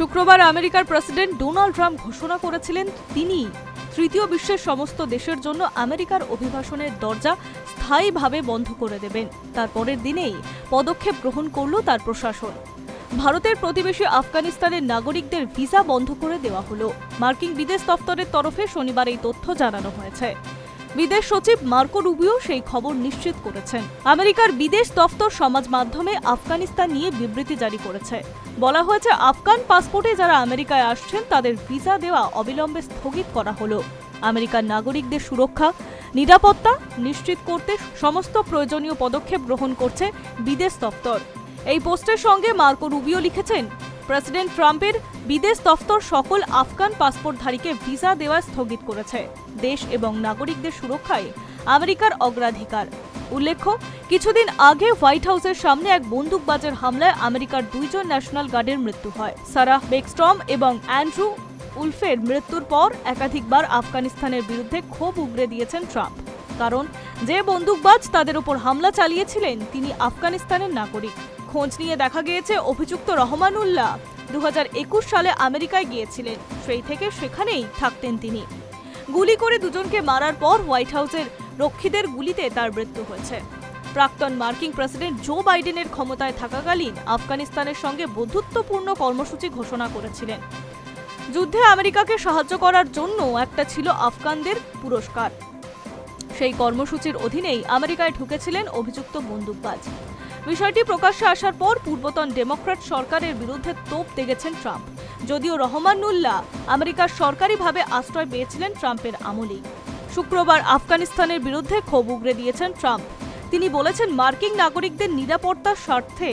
শুক্রবার আমেরিকার president Donald Trump ঘোষণা করেছিলেন তিনি তৃতীয় বিশ্বের সমস্ত দেশের জন্য আমেরিকার অভিবাসনের দরজা স্থায়ীভাবে বন্ধ করে দেবেন। তারপরের দিনেই পদক্ষেপ গ্রহণ করল তার প্রশাসন। ভারতের প্রতিবেশী আফগানিস্তানের নাগরিকদের ভিসা বন্ধ করে দেওয়া হলো। মার্কিন বিদেশ দফতরের তরফে শনিবার এই তথ্য জানানো হয়েছে। বিদেশ সচিব মার্কো রুবিও সেই খবর নিশ্চিত করেছেন। আমেরিকার বিদেশ দফতর সমাজ মাধ্যমে আফগানিস্তান নিয়ে বিবৃতি জারি করেছে। বলা হয়েছে, আফগান পাসপোর্টে যারা আমেরিকায় আসছেন, তাদের ভিসা দেওয়া অবিলম্বে স্থগিত করা হলো। আমেরিকার নাগরিকদের সুরক্ষা, নিরাপত্তা নিশ্চিত করতে সমস্ত প্রয়োজনীয় পদক্ষেপ গ্রহণ করছে বিদেশ দপ্তর এই পোস্টের সঙ্গে মার্কো রুবিও লিখেছেন প্রেসিডেন্ট ট্রাম্পের বিদেশ দফতর সকল আফগান পাসপোর্টধারীকে ভিসা দেওয়া স্থগিত করেছে। দেশ এবং নাগরিকদের সুরক্ষায় আমেরিকার অগ্রাধিকার। উল্লেখ্য, কিছুদিন আগে হোয়াইট হাউসের সামনে এক বন্দুকবাজের হামলায় আমেরিকার দুইজন ন্যাশনাল গার্ডের মৃত্যু হয়। সারাহ বেকস্ট্রম এবং অ্যান্ড্রু উলফের মৃত্যুর পর একাধিকবার আফগানিস্তানের বিরুদ্ধে ক্ষোভ উগরে দিয়েছেন ট্রাম্প। কারণ, যে বন্দুকবাজ তাদের উপর হামলা চালিয়েছিলেন, তিনি আফগানিস্তানের নাগরিক। খোঁজ নিয়ে দেখা গিয়েছে অভিযুক্ত রহমানুল্লাহ। দু হাজার একুশ সালে আমেরিকায় গিয়েছিলেন। সেই থেকে সেখানেই থাকতেন তিনি। গুলি করে দুজনকে মারার পর হোয়াইট হাউসের রক্ষীদের গুলিতে তার মৃত্যু হয়েছে। প্রাক্তন মার্কিন প্রেসিডেন্ট জো বাইডেনের ক্ষমতায় থাকাকালীন আফগানিস্তানের সঙ্গে বন্ধুত্বপূর্ণ কর্মসূচি ঘোষণা করেছিলেন। যুদ্ধে আমেরিকাকে সাহায্য করার জন্য একটা ছিল আফগানদের পুরস্কার। সেই কর্মসূচির অধীনেই আমেরিকায় ঢুকেছিলেন অভিযুক্ত বন্দুকবাজ। বিষয়টি প্রকাশ্যে আসার পর পূর্বতন ডেমোক্র্যাট সরকারের বিরুদ্ধে তোপ দেগেছেন ট্রাম্প। যদিও রহমানুল্লাহ আমেরিকার সরকারিভাবে আশ্রয় পেয়েছিলেন ট্রাম্পের আমলেই। শুক্রবার আফগানিস্তানের বিরুদ্ধে ক্ষোভ উগরে দিয়েছেন ট্রাম্প। তিনি বলেছেন, মার্কিন নাগরিকদের নিরাপত্তার স্বার্থে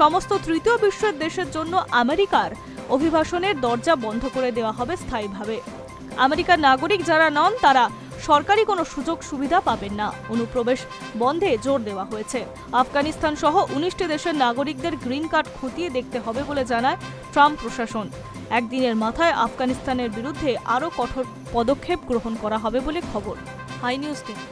সমস্ত তৃতীয় বিশ্বের দেশের জন্য আমেরিকার অভিবাসনের দরজা বন্ধ করে দেওয়া হবে স্থায়ীভাবে। আমেরিকার নাগরিক যারা নন, তারা সরকারি কোনো সুযোগ সুবিধা পাবেন না। অনুপ্রবেশ বন্ধে জোর দেওয়া হয়েছে। আফগানিস্তান সহ উনিশটি দেশের নাগরিকদের গ্রিন কার্ড খতিয়ে দেখতে হবে বলে জানায় ট্রাম্প প্রশাসন। একদিনের মাথায় আফগানিস্তানের বিরুদ্ধে আরও কঠোর পদক্ষেপ গ্রহণ করা হবে বলে খবর। High news twenty